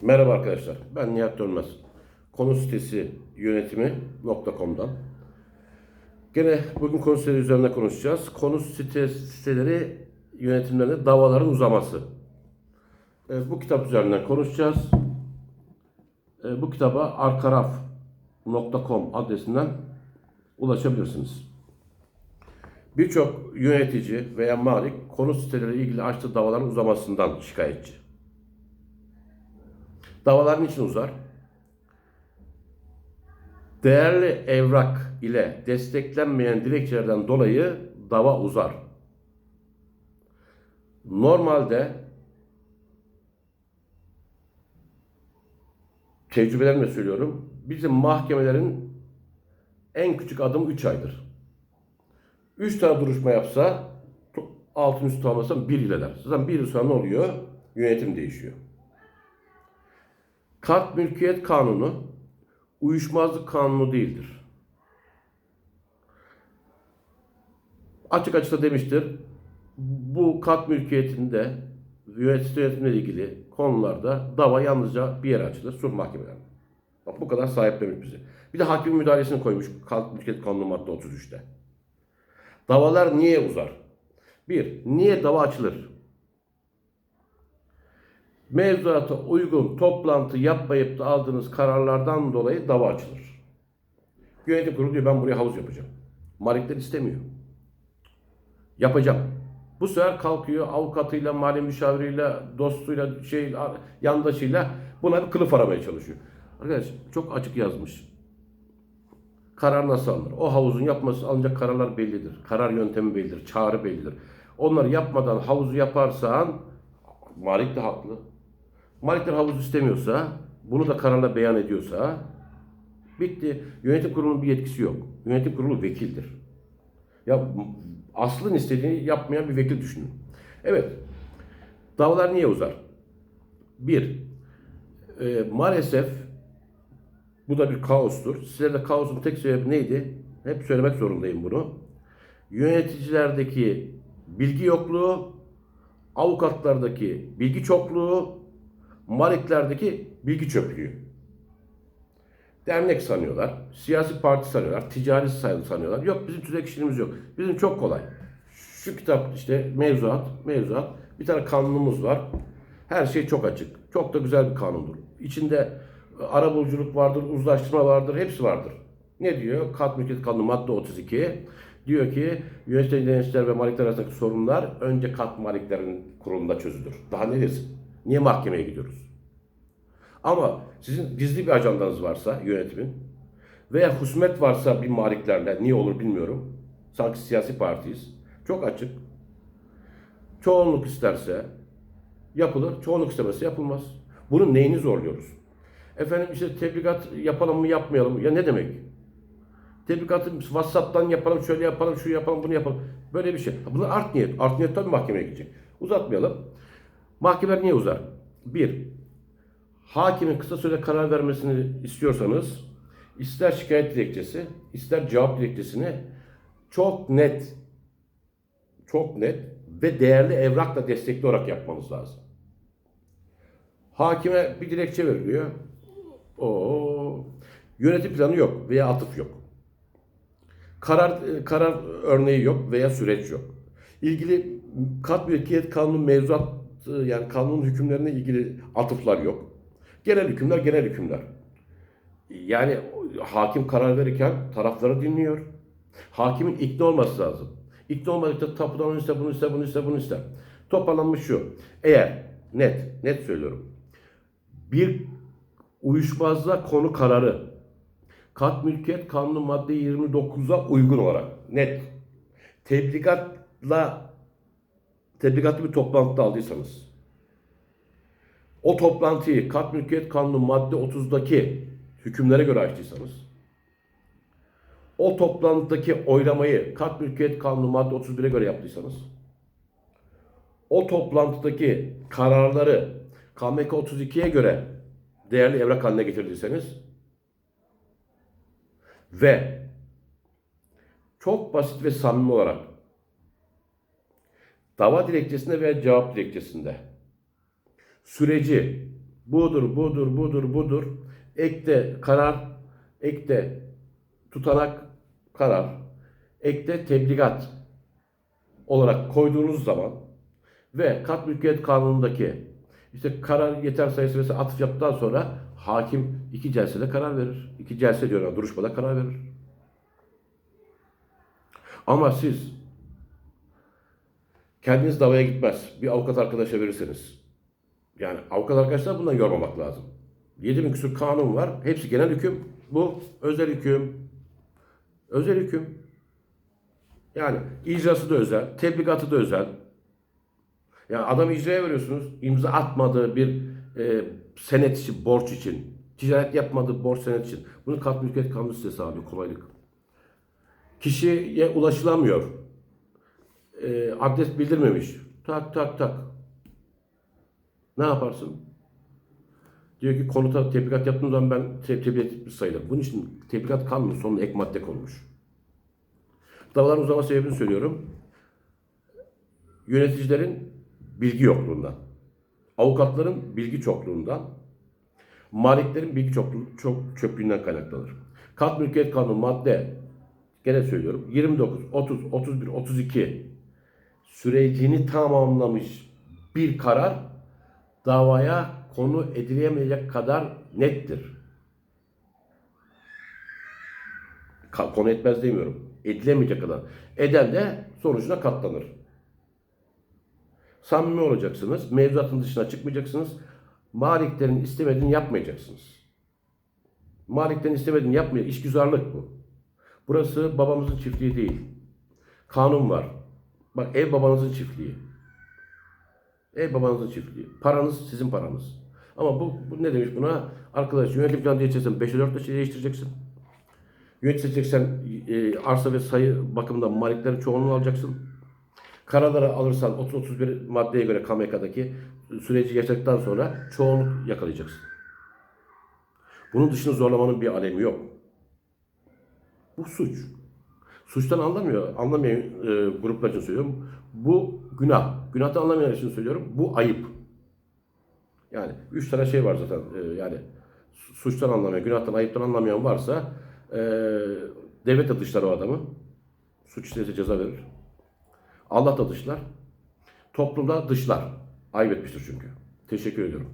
Merhaba arkadaşlar, ben Nihat Dönmez. Konu sitesi yönetimi.com'dan. Gene bugün konu siteleri üzerine konuşacağız. Konu site, siteleri yönetimlerinde davaların uzaması. Evet, bu kitap üzerinden konuşacağız. E, bu kitaba arkaraf.com adresinden ulaşabilirsiniz. Birçok yönetici veya malik konu siteleriyle ilgili açtığı davaların uzamasından şikayetçi. Davalar niçin uzar? Değerli evrak ile desteklenmeyen dilekçelerden dolayı dava uzar. Normalde tecrübelerimle söylüyorum. Bizim mahkemelerin en küçük adım 3 aydır. 3 tane duruşma yapsa altın üstü almasam 1 yıl eder. Zaten 1 yıl sonra ne oluyor? Yönetim değişiyor. Kat mülkiyet kanunu uyuşmazlık kanunu değildir. Açık açık da demiştir. Bu kat mülkiyetinde yönetim yönetimle ilgili konularda dava yalnızca bir yere açılır. Sulh mahkemelerinde. Bak bu kadar sahiplenmiş bizi. Bir de hakimin müdahalesini koymuş kat mülkiyet kanunu madde 33'te. Davalar niye uzar? Bir, niye dava açılır? Mevzuata uygun toplantı yapmayıp da aldığınız kararlardan dolayı dava açılır. Yönetim kurulu diyor ben buraya havuz yapacağım. Malikler istemiyor. Yapacağım. Bu sefer kalkıyor avukatıyla, mali müşaviriyle, dostuyla, şey, yandaşıyla buna bir kılıf aramaya çalışıyor. Arkadaş çok açık yazmış. Karar nasıl alınır? O havuzun yapması alınacak kararlar bellidir. Karar yöntemi bellidir. Çağrı bellidir. Onları yapmadan havuzu yaparsan Malik de haklı. Malikler havuz istemiyorsa, bunu da kararla beyan ediyorsa bitti. Yönetim kurulunun bir yetkisi yok. Yönetim kurulu vekildir. Ya aslın istediğini yapmayan bir vekil düşünün. Evet. Davalar niye uzar? Bir, e, maalesef bu da bir kaostur. Size de kaosun tek sebebi neydi? Hep söylemek zorundayım bunu. Yöneticilerdeki bilgi yokluğu, avukatlardaki bilgi çokluğu, maliklerdeki bilgi çöplüğü. Dernek sanıyorlar, siyasi parti sanıyorlar, ticari sanıyorlar. Yok bizim tüzek işlerimiz yok. Bizim çok kolay. Şu kitap işte mevzuat, mevzuat. Bir tane kanunumuz var. Her şey çok açık. Çok da güzel bir kanundur. İçinde arabuluculuk vardır, uzlaştırma vardır, hepsi vardır. Ne diyor? Kat mülkiyet kanunu madde 32. Diyor ki yönetici denetçiler ve malikler arasındaki sorunlar önce kat maliklerin kurulunda çözülür. Daha ne desin? Niye mahkemeye gidiyoruz? Ama sizin gizli bir ajandanız varsa yönetimin veya husmet varsa bir maliklerle niye olur bilmiyorum. Sanki siyasi partiyiz. Çok açık. Çoğunluk isterse yapılır, çoğunluk istemezse yapılmaz. Bunun neyini zorluyoruz? Efendim işte tebligat yapalım mı yapmayalım mı? Ya ne demek? Tebligatı WhatsApp'tan yapalım, şöyle yapalım, şu yapalım, bunu yapalım. Böyle bir şey. Bunlar art niyet. Art niyet tabii mahkemeye gidecek. Uzatmayalım. Mahkemeler niye uzar? Bir, hakimin kısa sürede karar vermesini istiyorsanız ister şikayet dilekçesi, ister cevap dilekçesini çok net, çok net ve değerli evrakla destekli olarak yapmanız lazım. Hakime bir dilekçe veriliyor. O yönetim planı yok veya atıf yok. Karar karar örneği yok veya süreç yok. İlgili kat mülkiyet kanunu mevzuat yani kanun hükümlerine ilgili atıflar yok. Genel hükümler genel hükümler. Yani hakim karar verirken tarafları dinliyor. Hakimin ikna olması lazım. İkna olmadıkça tapudan onu ister, bunu ister, bunu ister, bunu ister. Toparlanmış şu. Eğer net, net söylüyorum. Bir uyuşmazlığa konu kararı kat mülkiyet kanunu madde 29'a uygun olarak net tebligatla tebligatlı bir toplantıda aldıysanız. O toplantıyı kat mülkiyet kanunu madde 30'daki hükümlere göre açtıysanız o toplantıdaki oylamayı kat mülkiyet kanunu madde 31'e göre yaptıysanız o toplantıdaki kararları KMK 32'ye göre değerli evrak haline getirdiyseniz ve çok basit ve samimi olarak dava dilekçesinde veya cevap dilekçesinde süreci budur, budur, budur, budur. Ekte karar, ekte tutanak, karar, ekte tebligat olarak koyduğunuz zaman ve kat mülkiyet kanunundaki işte karar yeter sayısı ve atıf yaptıktan sonra hakim iki celsede karar verir. İki celse diyorum duruşmada karar verir. Ama siz kendiniz davaya gitmez. Bir avukat arkadaşa verirseniz. Yani avukat arkadaşlar bundan yormamak lazım. 7000 küsur kanun var. Hepsi genel hüküm. Bu özel hüküm. Özel hüküm. Yani icrası da özel, tebligatı da özel. Yani adam icraya veriyorsunuz. imza atmadığı bir e, senet için, borç için. Ticaret yapmadığı borç senet için. Bunu kat mülkiyet kanunu sitesi abi kolaylık. Kişiye ulaşılamıyor. E, adres bildirmemiş. Tak tak tak. Ne yaparsın? Diyor ki konuta tebligat yaptığım zaman ben te- tebligat etmiş sayılırım. Bunun için tebligat kanunu sonuna ek madde konmuş. Davaların uzama sebebini söylüyorum. Yöneticilerin bilgi yokluğundan, avukatların bilgi çokluğundan, maliklerin bilgi çokluğu, çok çöplüğünden kaynaklanır. Kat mülkiyet kanunu madde gene söylüyorum 29, 30, 31, 32 sürecini tamamlamış bir karar davaya konu edilemeyecek kadar nettir. Konu etmez demiyorum. Edilemeyecek kadar. Eden de sonucuna katlanır. Samimi olacaksınız. Mevzuatın dışına çıkmayacaksınız. Maliklerin istemediğini yapmayacaksınız. Maliklerin istemediğini yapmaya işgüzarlık bu. Burası babamızın çiftliği değil. Kanun var. Bak ev babanızın çiftliği. Ev babanızın çiftliği. Paranız sizin paranız. Ama bu, bu ne demiş buna? Arkadaş yönetim planı diyeceksen 5'e 4 şey değiştireceksin. Yöneteceksen e, arsa ve sayı bakımından maliklerin çoğunluğunu alacaksın. Karaları alırsan 30-31 maddeye göre KMK'daki süreci yaşadıktan sonra çoğunluk yakalayacaksın. Bunun dışında zorlamanın bir alemi yok. Bu suç. Suçtan anlamıyor, anlamayan e, gruplar için söylüyorum. Bu günah. Günahtan anlamayan için söylüyorum. Bu ayıp. Yani üç tane şey var zaten. e, yani su- suçtan anlamayan, günahtan, ayıptan anlamayan varsa e, devlet de dışlar o adamı. Suç işlerse ceza verir. Allah da dışlar. Toplumda dışlar. Ayıp etmiştir çünkü. Teşekkür ediyorum.